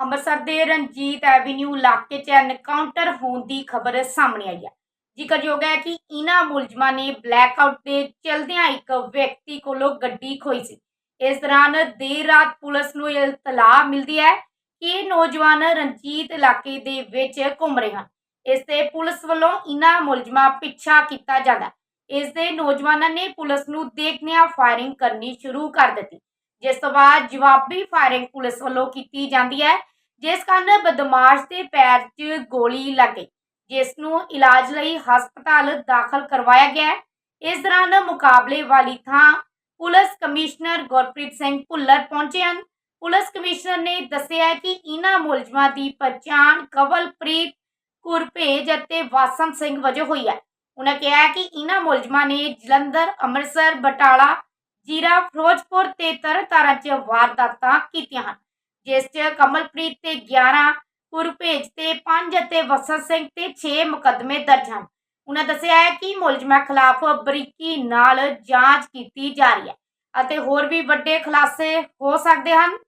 ਅੰਮ੍ਰਿਤਸਰ ਦੇ ਰਣਜੀਤ ਐਵੀਨਿਊ ਇਲਾਕੇ 'ਚ ਐਨਕਾਊਂਟਰ ਹੋਣ ਦੀ ਖਬਰ ਸਾਹਮਣੇ ਆਈ ਹੈ। ਜ਼ਿਕਰਯੋਗ ਹੈ ਕਿ ਇਹਨਾਂ ਮੁਲਜ਼ਮਾਂ ਨੇ ਬਲੈਕਆਊਟ ਦੇ ਚਲਦਿਆਂ ਇੱਕ ਵਿਅਕਤੀ ਕੋਲੋਂ ਗੱਡੀ ਖੋਈ ਸੀ। ਇਸ ਦੌਰਾਨ ਦੇਰ ਰਾਤ ਪੁਲਿਸ ਨੂੰ ਇਤਲਾਹ ਮਿਲਦੀ ਹੈ ਕਿ ਇਹ ਨੌਜਵਾਨ ਰਣਜੀਤ ਇਲਾਕੇ ਦੇ ਵਿੱਚ ਘੁੰਮ ਰਹੇ ਹਨ। ਇਸ ਤੇ ਪੁਲਿਸ ਵੱਲੋਂ ਇਹਨਾਂ ਮੁਲਜ਼ਮਾਂ ਪਿੱਛਾ ਕੀਤਾ ਜਾਂਦਾ ਇਸ ਦੇ ਨੌਜਵਾਨਾਂ ਨੇ ਪੁਲਿਸ ਨੂੰ ਦੇਖਦਿਆਂ ਫਾਇਰਿੰਗ ਕਰਨੀ ਸ਼ੁਰੂ ਕਰ ਦਿੱਤੀ। ਜਿਸ ਤੋਂ ਬਾਅਦ ਜਵਾਬੀ ਫਾਇਰਿੰਗ ਪੁਲਿਸ ਵੱਲੋਂ ਕੀਤੀ ਜਾਂਦੀ ਹੈ, ਜਿਸ ਕਾਰਨ ਬਦਮਾਸ਼ ਦੇ ਪੈਰ 'ਚ ਗੋਲੀ ਲੱਗ ਗਈ, ਜਿਸ ਨੂੰ ਇਲਾਜ ਲਈ ਹਸਪਤਾਲ ਦਾਖਲ ਕਰਵਾਇਆ ਗਿਆ ਇਸ ਦੌਰਾਨ ਮੁਕਾਬਲੇ ਵਾਲੀ ਥਾਂ ਪੁਲਿਸ ਕਮਿਸ਼ਨਰ ਗੁਰਪ੍ਰੀਤ ਸਿੰਘ ਭੁੱਲਰ ਪਹੁੰਚੇ ਹਨ। ਪੁਲਿਸ ਕਮਿਸ਼ਨਰ ਨੇ ਦੱਸਿਆ ਹੈ ਕਿ ਇਹਨਾਂ ਮੁਲਜ਼ਮਾਂ ਦੀ ਪਛਾਣ ਕਵਲਪ੍ਰੀਤ ਕੁਰਪੇਜ ਅਤੇ ਵਾਸਨ ਸਿੰਘ ਵਜੋਂ ਹੋਈ ਹੈ। ਉਹਨਾਂ ਕਿਹਾ ਕਿ ਇਹਨਾਂ ਮੁਲਜ਼ਮਾਂ ਨੇ ਜਲੰਧਰ, ਅੰਮ੍ਰਿਤਸਰ, ਬਟਾਲਾ ਜੀਰਾ ਫਿਰੋਜ਼ਪੁਰ ਤੇ ਤਰਨਤਾਰਨ 'ਚ ਵਾਰਦਾਤਾਂ ਕੀਤੀਆਂ ਹਨ, ਜਿਸ 'ਚ ਕਮਲਪ੍ਰੀਤ ਤੇ 11 ਗੁਰਭੇਜ ਤੇ 5 ਅਤੇ ਵਸਨ ਸਿੰਘ ਤੇ 6 ਮੁਕੱਦਮੇ ਦਰਜ ਹਨ। ਉਹਨਾਂ ਦੱਸਿਆ ਹੈ ਕਿ ਮੁਲਜ਼ਮਾਂ ਖਿਲਾਫ ਬਰੀਕੀ ਨਾਲ ਜਾਂਚ ਕੀਤੀ ਜਾ ਰਹੀ ਹੈ ਅਤੇ ਹੋਰ ਵੀ ਵੱਡੇ ਖੁਲਾਸੇ ਹੋ ਸਕਦੇ ਹਨ।